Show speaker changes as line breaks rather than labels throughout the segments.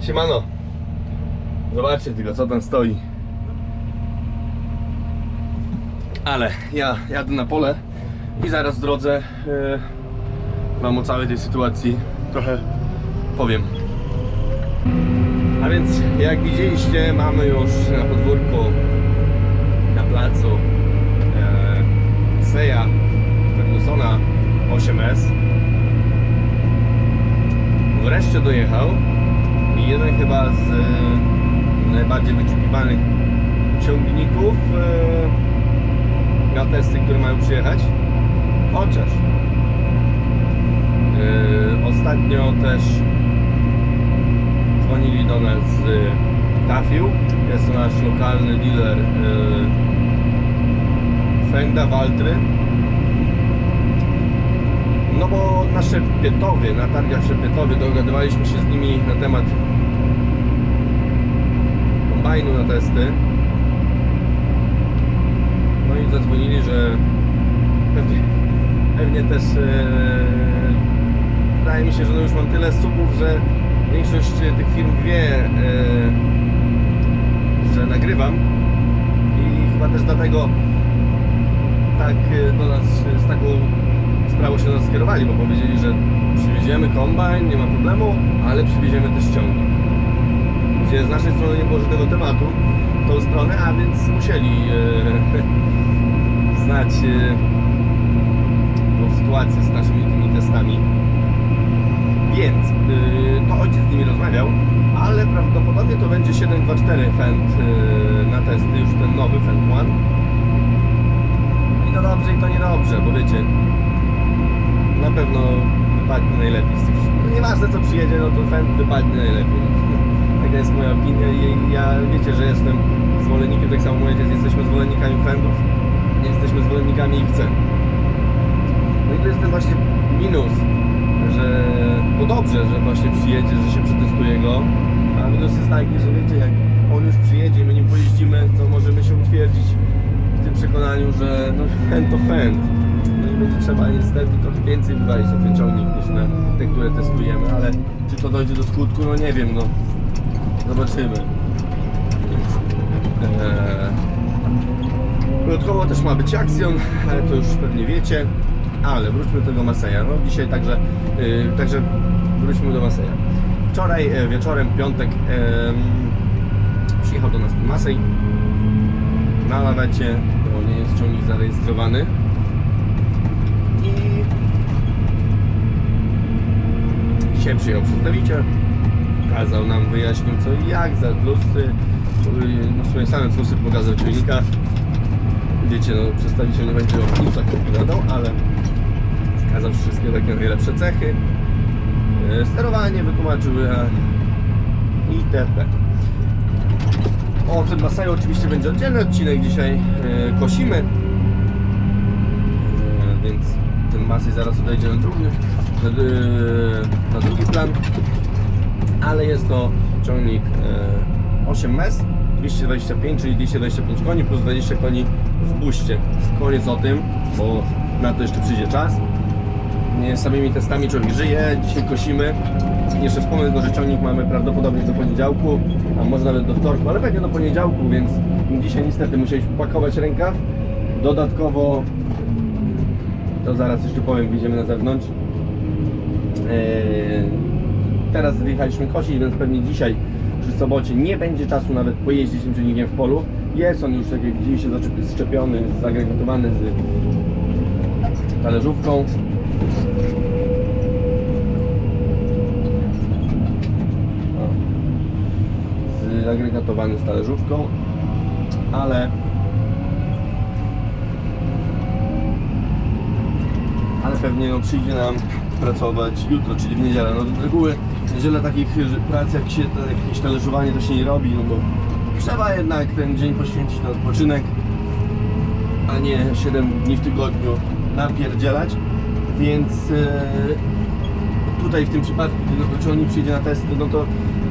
Siemano. Zobaczcie tylko co tam stoi. Ale ja jadę na pole i zaraz w drodze e, wam o całej tej sytuacji trochę powiem. A więc jak widzieliście mamy już na podwórku na placu e, Seja Fergusona 8S wreszcie dojechał chyba z e, najbardziej wyczekiwanych ciągników e, na testy, które mają przyjechać. Chociaż e, ostatnio też dzwonili do nas z Tafiu. Jest to nasz lokalny dealer Fenda Waltry. No bo na Szeppietowie, na targach w Szeppietowie dogadywaliśmy się z nimi na temat kombajnu na testy. No i zadzwonili, że pewnie, pewnie też e, wydaje mi się, że no już mam tyle subów, że większość tych firm wie, e, że nagrywam i chyba też dlatego tak e, do nas z taką sprawą się do nas skierowali, bo powiedzieli, że przywieziemy kombajn, nie ma problemu, ale przywieziemy też ciągnik. Gdzie z naszej strony nie było żadnego tematu tą stronę, a więc musieli e, znać e, tą sytuację z naszymi tymi testami. Więc y, to ojciec z nimi rozmawiał, ale prawdopodobnie to będzie 724 Fend y, na testy, już ten nowy Fend One. I to dobrze i to niedobrze, bo wiecie, na pewno wypadnie najlepiej z tych. No nieważne co przyjedzie, no to Fend wypadnie najlepiej. Taka jest moja opinia i ja wiecie, że jestem zwolennikiem, tak samo mój jesteśmy zwolennikami Fendów, nie jesteśmy zwolennikami ich cen. No i to jest ten właśnie minus, że bo dobrze, że właśnie przyjedzie, że się przetestuje go, a minus jest taki, że wiecie, jak on już przyjedzie i my nim pojeździmy, to możemy się utwierdzić w tym przekonaniu, że no fan to fan. No i będzie trzeba niestety trochę więcej wywalić na ten ciągnik niż na te, które testujemy, ale czy to dojdzie do skutku, no nie wiem, no zobaczymy. Eee, Dodatkowo też ma być akcjon, ale to już pewnie wiecie. Ale wróćmy do tego Maseja. No dzisiaj także, yy, także wróćmy do Maseja. Wczoraj e, wieczorem, piątek, em, przyjechał do nas Masej na lawecie, bo nie jest ciągnik zarejestrowany. I dzisiaj przyjechał przedstawiciel, kazał nam, wyjaśnił co i jak, za plusy, yy, no swoje same plusy pokazał ciągnika. Wiecie, no przedstawiciel nie będzie o plusach opowiadał, ale wskazał wszystkie takie najlepsze cechy. E, Sterowanie wytłumaczył itp. O tym Masaju oczywiście będzie oddzielny odcinek. Dzisiaj e, kosimy. Więc ten Masej zaraz odejdzie na drugi, na drugi plan. Ale jest to ciągnik e, 8 mes 225, czyli 225 koni plus 20 koni w buście. Koniec o tym, bo na to jeszcze przyjdzie czas. Samymi testami człowiek żyje, dzisiaj kosimy. Jeszcze wspomnę tylko, że ciągnik mamy prawdopodobnie do poniedziałku, a może nawet do wtorku, ale pewnie do poniedziałku, więc dzisiaj niestety musieliśmy pakować rękaw. Dodatkowo, to zaraz jeszcze powiem, wyjdziemy na zewnątrz. Eee, teraz wyjechaliśmy kosić, więc pewnie dzisiaj przy sobocie nie będzie czasu nawet pojeździć tym ciągnikiem w polu. Jest on już, tak jak widzieliście, szczepiony, zagregatowany z talerzówką. Zagregatowany z talerzówką, ale ale pewnie no, przyjdzie nam pracować jutro, czyli w niedzielę. No z reguły w niedzielę takich prac jak się jakieś talerzowanie to się nie robi, no bo trzeba jednak ten dzień poświęcić na odpoczynek, a nie 7 dni w tygodniu napierdzielać, więc e, tutaj w tym przypadku, gdy no, ciągnik przyjdzie na testy, no to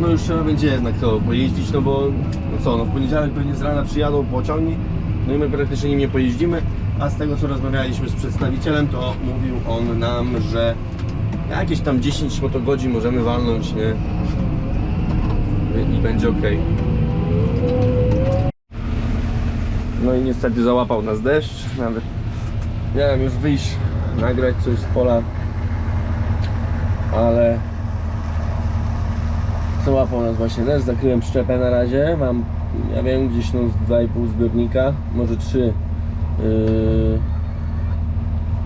no już trzeba będzie jednak to pojeździć, no bo no co, no w poniedziałek pewnie z rana przyjadą pociągi, no i my praktycznie nim nie pojeździmy, a z tego co rozmawialiśmy z przedstawicielem, to mówił on nam, że jakieś tam 10 motogodzin możemy walnąć, nie? i będzie ok. No i niestety załapał nas deszcz. Nawet miałem już wyjść, nagrać coś z pola, ale załapał nas właśnie deszcz. Zakryłem szczepę na razie. Mam, ja wiem, gdzieś no z 2,5 zbiornika, może 3. Yy...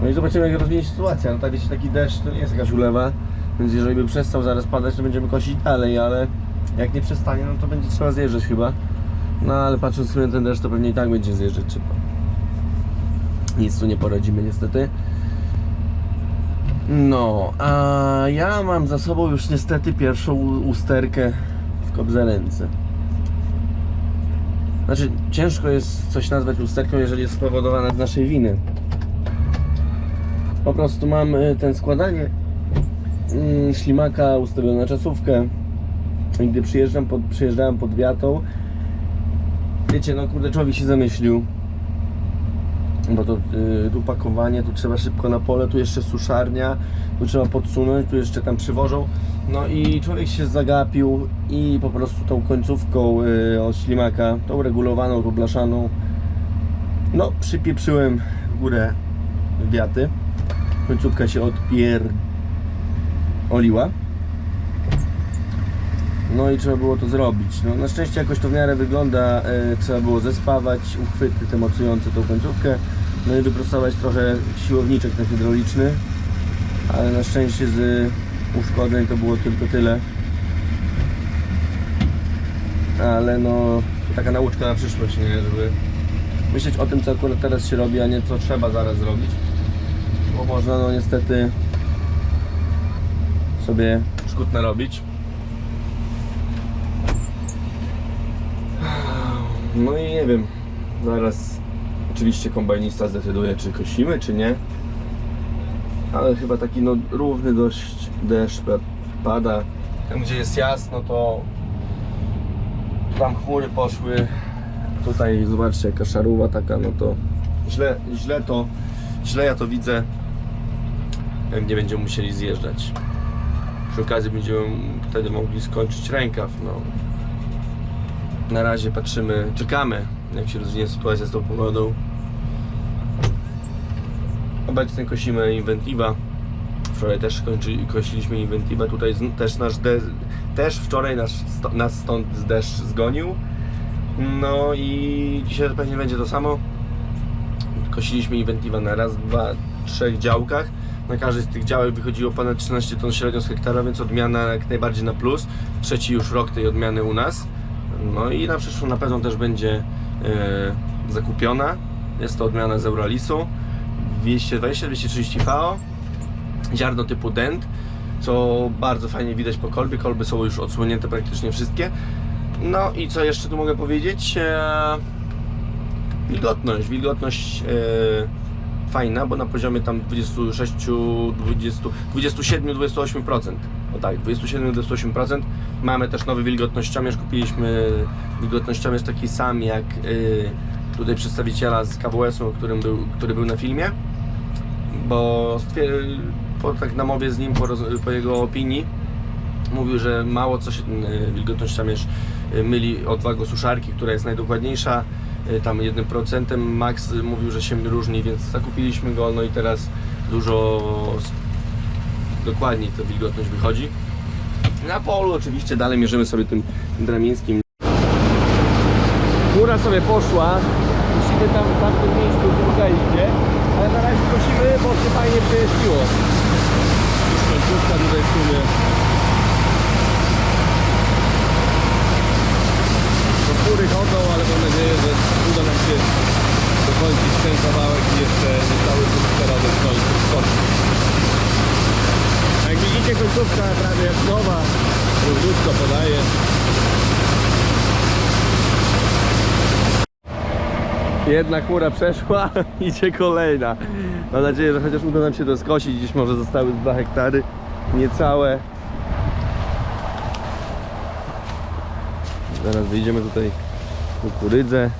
No i zobaczymy jak rozwinie się sytuacja. No tak wiecie, taki deszcz to nie jest jakaś ulewa, więc jeżeli by przestał zaraz padać, to będziemy kosić dalej, ale jak nie przestanie, no to będzie trzeba zjeżdżać chyba. No ale patrząc na ten deszcz, to pewnie i tak będzie zjeżdżać trzeba. Nic tu nie poradzimy niestety. No, a ja mam za sobą już niestety pierwszą usterkę w kobzelence. Znaczy, ciężko jest coś nazwać usterką, jeżeli jest spowodowana z naszej winy. Po prostu mam y, ten składanie mm, ślimaka ustawione na czasówkę. I gdy przyjeżdżam pod, przyjeżdżałem pod wiatą, wiecie, no kurde, człowiek się zamyślił. Bo to y, tu pakowanie, tu trzeba szybko na pole, tu jeszcze suszarnia, tu trzeba podsunąć, tu jeszcze tam przywożą. No i człowiek się zagapił i po prostu tą końcówką y, od ślimaka, tą regulowaną, tą blaszaną, no przypieprzyłem w górę wiaty. Końcówka się odpier... oliła. No i trzeba było to zrobić. No, na szczęście jakoś to w miarę wygląda. E, trzeba było zespawać uchwyty te mocujące tą końcówkę. No i wyprostować trochę siłowniczek ten hydrauliczny. Ale na szczęście z uszkodzeń to było tylko tyle. Ale no, taka nauczka na przyszłość, nie? Żeby myśleć o tym, co akurat teraz się robi, a nie co trzeba zaraz zrobić. Bo można, no niestety, sobie szkód narobić. No i nie wiem, zaraz oczywiście kombajnista zdecyduje, czy kosimy, czy nie. Ale chyba taki no równy dość deszcz pa- pada. Tam gdzie jest jasno, to tam chmury poszły. Tutaj zobaczcie jaka szaruwa taka, no to źle, źle to, źle ja to widzę. Pewnie będziemy musieli zjeżdżać. Przy okazji będziemy wtedy mogli skończyć rękaw, no. Na razie patrzymy, czekamy jak się rozwinie sytuacja z tą pogodą. Obecnie kosimy Inventiva. Wczoraj też kończy, kosiliśmy. Tutaj z, też nasz de, też wczoraj nasz, sto, nas stąd deszcz zgonił. No i dzisiaj pewnie będzie to samo. Kosiliśmy Inventiva na raz, dwa, trzech działkach. Na każdej z tych działek wychodziło ponad 13 ton średnio z hektara, więc odmiana jak najbardziej na plus. Trzeci już rok tej odmiany u nas. No i na przyszłą na pewno też będzie e, zakupiona. Jest to odmiana z Euralisu 220-230 VO. Ziarno typu dent, co bardzo fajnie widać po kolbie. Kolby są już odsłonięte praktycznie wszystkie. No i co jeszcze tu mogę powiedzieć? E, wilgotność. Wilgotność e, fajna, bo na poziomie tam 26, 20, 27, 28%. O tak, 27-28%. Mamy też nowy wilgotnościomierz. Kupiliśmy wilgotnościomierz taki sam jak y, tutaj przedstawiciela z KWS-u, był, który był na filmie. Bo po tak namowie z nim, po, po jego opinii, mówił, że mało co się ten y, wilgotnościomierz y, myli od wagosuszarki, która jest najdokładniejsza. Tam 1% Max mówił, że się różni, więc zakupiliśmy go, no i teraz dużo dokładniej ta wilgotność wychodzi. Na polu oczywiście dalej mierzymy sobie tym dramińskim. Góra sobie poszła. Musimy tam w tamtym miejscu druga idzie, ale na razie prosimy, bo się fajnie przejeździło. Już końcówka tutaj w sumie. To chmury chodzą, ale mam nadzieję, że uda nam się dokończyć ten kawałek i jeszcze niecały komputerowy w końcu skoczyć. Jak widzicie końcówka prawie jak nowa, równiutko podaje. Jedna chmura przeszła, idzie kolejna. Mam nadzieję, że chociaż uda nam się to skosić. Dziś może zostały 2 hektary, niecałe. Zaraz wyjdziemy tutaj kukurydzę.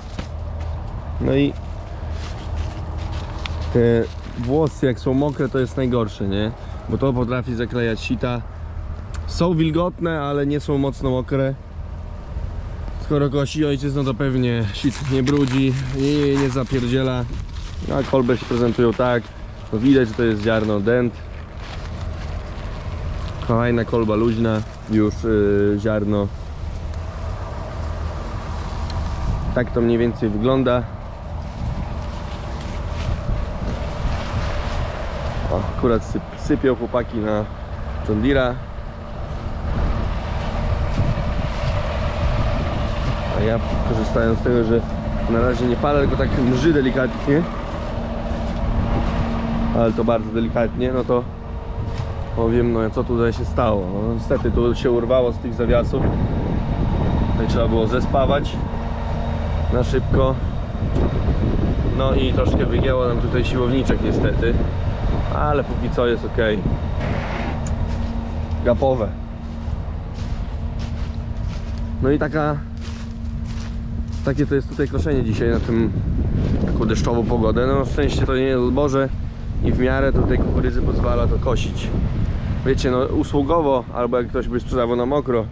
No i te włosy jak są mokre to jest najgorsze, nie? Bo to potrafi zaklejać sita. Są wilgotne, ale nie są mocno mokre. Skoro kosi ojciec, no to pewnie sit nie brudzi i nie zapierdziela. A kolbę się prezentują tak. No widać, że to jest ziarno dent. Fajna kolba luźna, już yy, ziarno. Tak to mniej więcej wygląda. O, akurat syp, sypią chłopaki na John Deere'a. A ja korzystając z tego, że na razie nie palę, tylko tak mrzy delikatnie. Ale to bardzo delikatnie, no to powiem, no co tutaj się stało. No, niestety tu się urwało z tych zawiasów. Tutaj trzeba było zespawać na szybko. No i troszkę wygięło nam tutaj siłowniczek niestety. Ale póki co jest ok. Gapowe. No i taka takie to jest tutaj koszenie dzisiaj na tym taką deszczową pogodę. No szczęście to nie jest zboże i w miarę tutaj kukurydzy pozwala to kosić. Wiecie, no usługowo, albo jak ktoś by sprzedawał na mokro,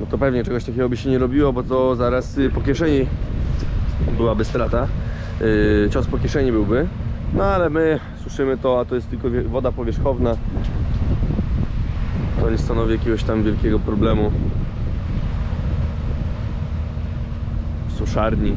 no to pewnie czegoś takiego by się nie robiło, bo to zaraz y, po kieszeni byłaby strata. Yy, cios po kieszeni byłby. No ale my suszymy to, a to jest tylko woda powierzchowna. To nie stanowi jakiegoś tam wielkiego problemu. w suszarni.